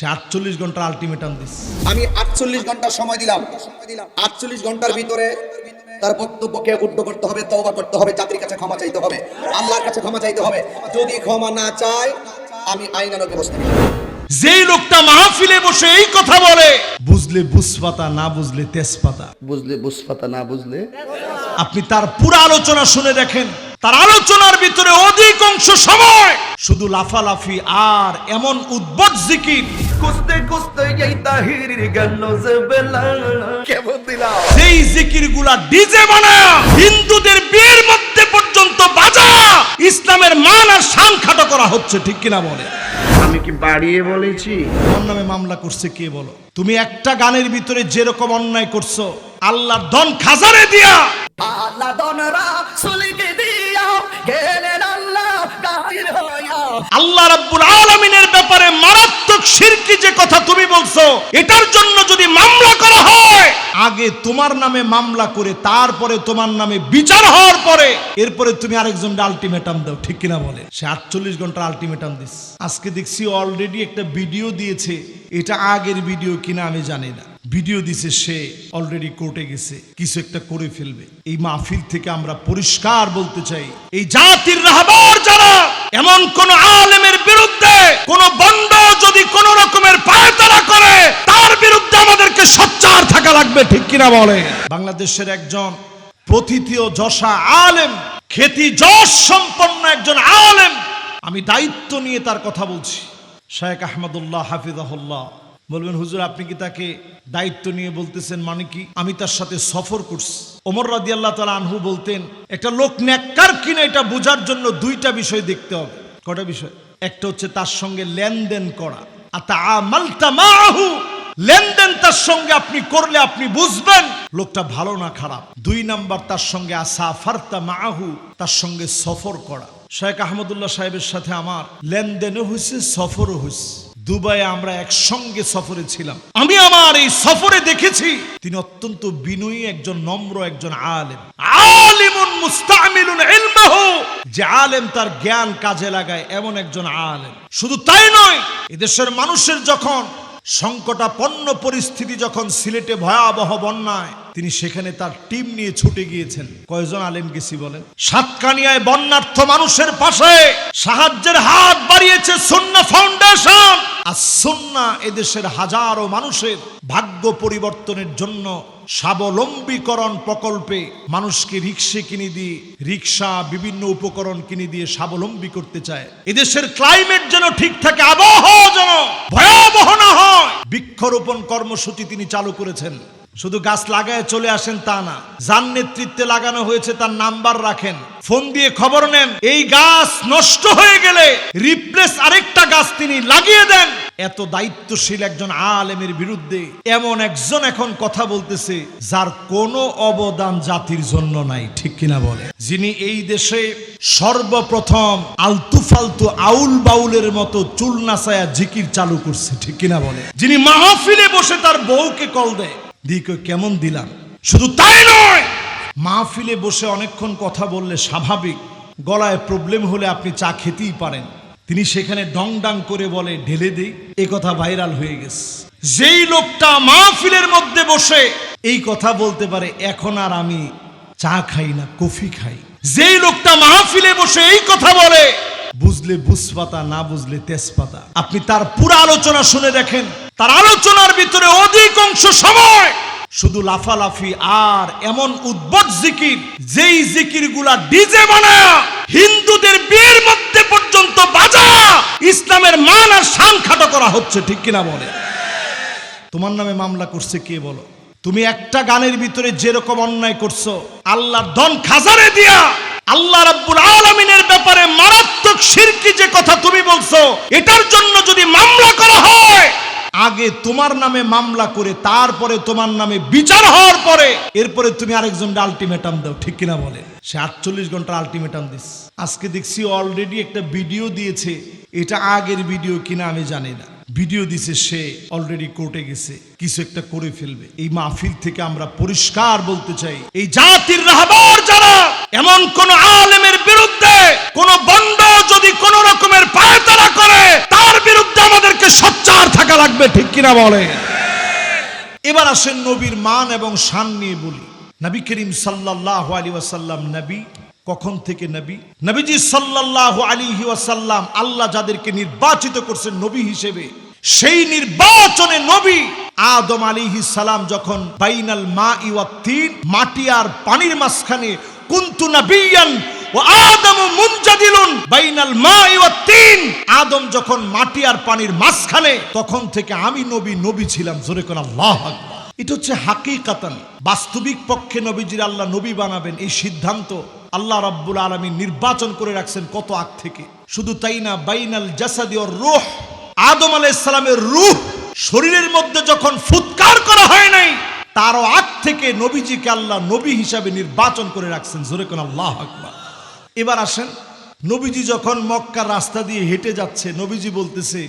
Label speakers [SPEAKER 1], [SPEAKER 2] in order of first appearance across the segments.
[SPEAKER 1] সে আটচল্লিশ ঘণ্টা ultimatum this.
[SPEAKER 2] আমি আটচল্লিশ ঘণ্টা সময় দিলাম। আটচল্লিশ ঘণ্টার ভিতরে তার বক্তব্যকে উদ্ধ করতে হবে তওবা করতে হবে জাতির কাছে ক্ষমা চাইতে হবে আল্লাহর কাছে ক্ষমা চাইতে হবে। যদি ক্ষমা না চায় আমি আইনানুগ ব্যবস্থা
[SPEAKER 1] যেই লোকটা মাহফিলে বসে এই কথা বলে বুঝলে বুসপাতা না বুঝলে তেজপাতা।
[SPEAKER 2] বুঝলে বুসপাতা না বুঝলে
[SPEAKER 1] আপনি তার পুরো আলোচনা শুনে দেখেন তার আলোচনার ভিতরে অধিকাংশ সময়। শুধু লাফালাফি আর এমন উদ্ভট জিকির।
[SPEAKER 3] কুস্তে কুস্তে এই তাহিরির নজবেলা কেমন দিলাম?
[SPEAKER 1] যেই জিকিরগুলা ডিজে বানায় হিন্দুদের বিয়ের মধ্যে পর্যন্ত বাজা ইসলামের মান আর শান খাটো করা হচ্ছে ঠিক কিনা বলে?
[SPEAKER 3] আমি কি বাড়িয়ে বলেছি?
[SPEAKER 1] তোমার নামে মামলা করছে কে বলো? তুমি একটা গানের ভিতরে যেরকম অন্যায় করছ আল্লাহ দন খাজারে দিয়া।
[SPEAKER 3] আল্লাহ দনরা সুলিকে আল্লাহ
[SPEAKER 1] রাব্বুল আলামিনের ব্যাপারে মারাত্মক শিরকি যে কথা তুমি বলছো, এটার জন্য যদি মামলা করা হয়, আগে তোমার নামে মামলা করে, তারপরে তোমার নামে বিচার হওয়ার পরে, এরপরে তুমি আরেকজন আলটিমেটাম দাও, ঠিক কিনা বলে? সে আটচল্লিশ ঘণ্টা আলটিমেটাম দিস। আজকে দেখছি অলরেডি একটা ভিডিও দিয়েছে, এটা আগের ভিডিও কিনা আমি জানি না। ভিডিও দিছে সে অলরেডি কোর্টে গেছে, কিছু একটা করে ফেলবে। এই মাহফিল থেকে আমরা পরিষ্কার বলতে চাই, এই জাতির রাহবার যারা এমন কোন আলেমের বিরুদ্ধে কোন বন্ড যদি কোন রকমের পায়তারা করে, তার বিরুদ্ধে আমাদেরকে সচ্চার থাকা লাগবে, ঠিক কিনা বলে? বাংলাদেশের একজন প্রথিতীয় যশা আলেম, খ্যাতি যশ সম্পন্ন একজন আলেম, আমি দায়িত্ব নিয়ে তার কথা বলছি। শেখ আহমদুল্লাহ হাফিজাহুল্লাহ বলবেন, হুজুর, আপনি কি তাকে দায়িত্ব নিয়ে বলতেছেন মানে কি? আমি তার সাথে সফর করছি। ওমর রাদি আল্লাহ তালা আনহু বলতেন, একটা লোক ন্যাক্কার কিনা এটা বোঝার জন্য দুইটা বিষয় দেখতে হবে। কটা বিষয়? একটা হচ্ছে তার সঙ্গে লেনদেন করা। আর তা আমালতা মাহু লেনদেন তার সঙ্গে আপনি করলে আপনি বুঝবেন, লোকটা ভালো না খারাপ। দুই নাম্বার, তার সঙ্গে আসা ফার্তা মাহু তার সঙ্গে সফর করা। শেখ আহমদুল্লাহ সাহেবের সাথে আমার লেনদেনও হয়েছে, সফরও হয়েছে। দুবাইয়ে আমরা একসঙ্গে সফরে ছিলাম। আমি আমার এই সফরে দেখেছি। তিনি অত্যন্ত বিনয়ী একজন নম্র একজন আলেম। আলিমুন মুস্তামিলুন ইলমাহু। যে আলেম তার জ্ঞান কাজে লাগায় এমন একজন আলেম। শুধু তাই নয় এদেশের মানুষের যখন সংকটাপন্ন পরিস্থিতি যখন সিলেটে ভয়াবহ বন্যায় তিনি সেখানে তার টিম নিয়ে ছুটে গিয়েছেন। কয়জন আলেম গেছি বলেন? সাতকানিয়ায় বন্যার্থ মানুষের পাশে সাহায্যের হাত বাড়িয়েছে সুন্না ফাউন্ডেশন। আর সুন্না এদেশের হাজারো মানুষের ভাগ্য পরিবর্তনের জন্য স্বাবলম্বীকরণ প্রকল্পে মানুষকে রিক্সে কিনে দিয়ে, রিক্সা, বিভিন্ন উপকরণ কিনে দিয়ে স্বাবলম্বী করতে চায়। এদেশের ক্লাইমেট যেন ঠিক থাকে, আবহাওয়া যেন ভয়াবহ না হয়। বৃক্ষরোপণ কর্মসূচি তিনি চালু করেছেন। শুধু গাছ লাগায় চলে আসেন তা না। যার নেতৃত্বে লাগানো হয়েছে তার নাম্বার রাখেন। ফোন দিয়ে খবর নেন, এই গাছ নষ্ট হয়ে গেলে রিপ্লেস আরেকটা গাছ তিনি লাগিয়ে দেন। এত দায়িত্বশীল একজন আলেমের বিরুদ্ধে এমন একজন এখন কথা বলতেছে, যার কোনো অবদান জাতির জন্য নাই, ঠিক কিনা বলে? যিনি এই দেশে সর্বপ্রথম আলতু ফালতু আউল বাউলের মতো চুল নাচায়া জিকির চালু করছে, ঠিক কিনা বলে? যিনি মাহফিলে বসে তার বউকে কল দেয় দিকে কেমন দিলাম? শুধু তাই নয়, মাহফিলে বসে অনেকক্ষণ কথা বললে স্বাভাবিক, গলায় প্রবলেম হলে আপনি চা খেতেই পারেন। তিনি সেখানে ডং ডাং করে বলে, ঢেলে দেই। এ কথা ভাইরাল হয়ে গেছে। যেই লোকটা মাহফিলের মধ্যে বসে এই কথা বলতে পারে, এখন আর আমি চা খাই না, কফি খাই। যেই লোকটা মাহফিলে বসে এই কথা বলে বুঝলে বুসপাতা না বুঝলে তেজপাতা। আপনি তার পুরো আলোচনা শুনে দেখেন, তার আলোচনার ভিতরে অধিকাংশ সময়। শুধু লাফালাফি আর এমন উদ্ভট জিকির, যেই জিকিরগুলা ডিজে বানায় হিন্দুদের বিয়ের মধ্যে পর্যন্ত বাজা ইসলামের মান আর শান খাটো করা হচ্ছে, ঠিক কিনা বলে? তোমার নামে মামলা করছে কে বলো? তুমি একটা গানের ভিতরে যেরকম অন্যায় করছ, আল্লাহর দন খাজারে দিয়া আল্লাহ রাব্বুল আলামিনের ব্যাপারে মারাত্মক শিরকি যে কথা তুমি বলছো, এটার জন্য যদি মামলা করা হয়, আগে তোমার নামে মামলা করে, তারপরে তোমার নামে বিচার হওয়ার পরে, এরপরে তুমি আরেকজন আলটিমেটাম দাও, ঠিক কিনা বলে সে আটচল্লিশ ঘণ্টা আলটিমেটাম দিস। আজকে দেখছি অলরেডি একটা ভিডিও দিয়েছে। এটা আগের ভিডিও কিনা আমি জানি না। ভিডিও দিছে সে অলরেডি কোর্টে গেছে, কিছু একটা করে ফেলবে। এই মাহফিল থেকে আমরা পরিষ্কার বলতে চাই, এই জাতির রাহবার যারা, এমন কোন আলেমের বিরুদ্ধে কোন বন্ড যদি কোন রকমের পায়তারা করে তার বিরুদ্ধে আমাদেরকে সোচ্চার থাকা লাগবে ঠিক কিনা বলে এবার আসেন নবীর মান এবং শান নিয়ে বলি। নবী করিম সাল্লাহ আলী ওয়াসাল্লাম নবী, কখন থেকে নবী? নবীজি সাল্লাহ আলিহি ওয়াসাল্লাম আল্লাহ যাদেরকে নির্বাচিত করছেন নবী হিসেবে, সেই নির্বাচনে নবী আদম আলিহি সালাম যখন বাইনাল মা ইওয়া তিন, মাটি আর পানির মাঝখানে, কুন্তু নবিয়ান ও আদম মুনজাদিলুন আদম যখন মাটি আর পানির মাঝখানে, তখন থেকে আমি নবী নবী ছিলাম। জোরে কোন আল্লাহ এটা হচ্ছে হাকিকাতান। বাস্তবিক পক্ষে নবীজির আল্লাহ নবী বানাবেন এই সিদ্ধান্ত আল্লাহ রাব্বুল আলামিন নির্বাচন করে রাখছেন কত আগ থেকে। শুধু তাই না, বাইনাল জাসাদি ওর রূহ। আদম আলাইহিস সালামের রূহ শরীরের মধ্যে যখন ফুৎকার করা হয় নাই, তারও আগ থেকে নবীজিকে আল্লাহ নবী হিসাবে নির্বাচন করে রাখছেন। জোরে কোন আল্লাহ আকবার। এবার আসেন নবীজি যখন মক্কার রাস্তা দিয়ে হেঁটে যাচ্ছে, নবীজি বলতেছে,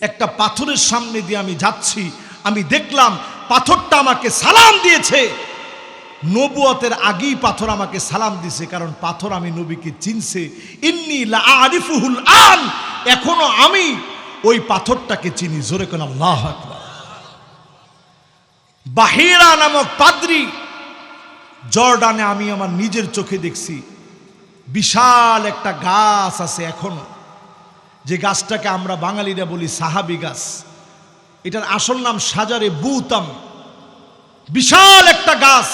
[SPEAKER 1] একটা পাথরের সামনে দিয়ে আমি যাচ্ছি, আমি দেখলাম পাথরটা আমাকে সালাম দিয়েছে। নবুয়তের আগেই পাথর আমাকে সালাম দিছে, কারণ পাথর আমি নবীকে চিনছে। ইন্নি লা আরিফুহুল আন এখনও আমি ওই পাথরটাকে চিনি। জোরে কোন আল্লাহ বাহিরা নামক পাদ্রি জর্ডানে আমি আমার নিজের চোখে দেখছি। বিশাল একটা গাছ আছে এখনও। যে গাছটাকে আমরা বাঙালিরা বলি সাহাবি গাছ। এটার আসল নাম সাজারে বুতাম। বিশাল একটা গাছ।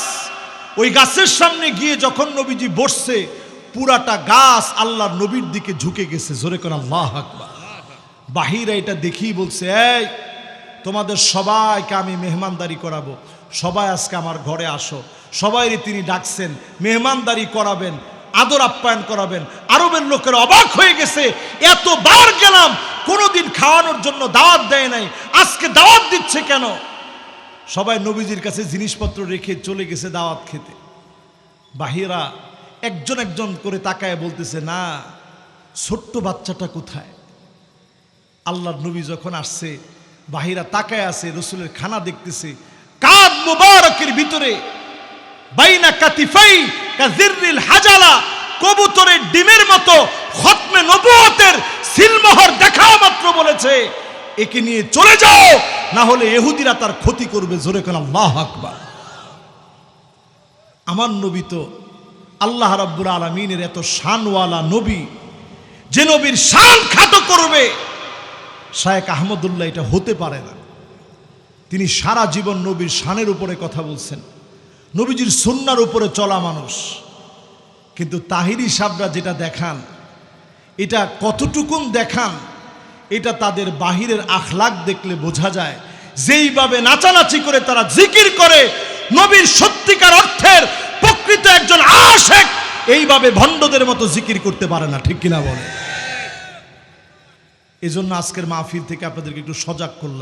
[SPEAKER 1] ওই গাছের সামনে গিয়ে যখন নবীজি বসছে, পুরাটা গাছ আল্লাহর নবীর দিকে ঝুঁকে গেছে। জোরে করে আল্লাহ আকবার। বাহিরা এটা দেখেই বলছে, এই, তোমাদের সবাইকে আমি মেহমানদারি করাবো। সবাই আজকে আমার ঘরে আসো। সবাইরে তিনি ডাকছেন, মেহমানদারি করাবেন। আদর আপ্যায়ন করাবেন। আরবের লোকের অবাক হয়ে গেছে, এতবার গেলাম, কোনোদিন খাওয়ানোর জন্য দাওয়াত দেয় নাই। আজকে দাওয়াত দিচ্ছে কেন? সবাই নবীজির কাছে জিনিসপত্র রেখে চলে গেছে দাওয়াত খেতে। বাহিরা একজন একজন করে তাকায় বলতেছে, না, ছোট্ট বাচ্চাটা কোথায়? আল্লাহর নবী যখন আসছে, বাহিরা তাকায় আছে, রসুলের খানা দেখতেছে, কাদ মুবারকের ভিতরে বাইনা কাতিফাই কাজিররিল হাজালা, কবুতরের ডিমের মতো খতমে নবুয়তের সিলমোহর দেখা মাত্র বলেছে। একে নিয়ে চলে যাও, না হলে এহুদিরা তার ক্ষতি করবে, জোরে কোন আল্লাহ আকবার। আমার নবী তো আল্লাহ রাব্বুল আলমিনের এত শানওয়ালা নবী, যে নবীর শান খাটো করবে। শায়েক আহমদুল্লাহ এটা হতে পারে না। তিনি সারা জীবন নবীর শানের উপরে কথা বলছেন। নবীজির সন্ন্যার উপরে চলা মানুষ। কিন্তু তাহিরি সাবরা যেটা দেখান, এটা কতটুকুন দেখান, এটা তাদের বাহিরের আখলাক দেখলে বোঝা যায়। যেইভাবে নাচানাচি করে তারা জিকির করে, নবীর সত্যিকার অর্থের প্রকৃত একজন আশেক, এইভাবে ভণ্ডদের মতো জিকির করতে পারে না, ঠিক কিনা বলে? এই জন্য আজকের মাহফিল থেকে আপনাদেরকে একটু সজাগ করলাম।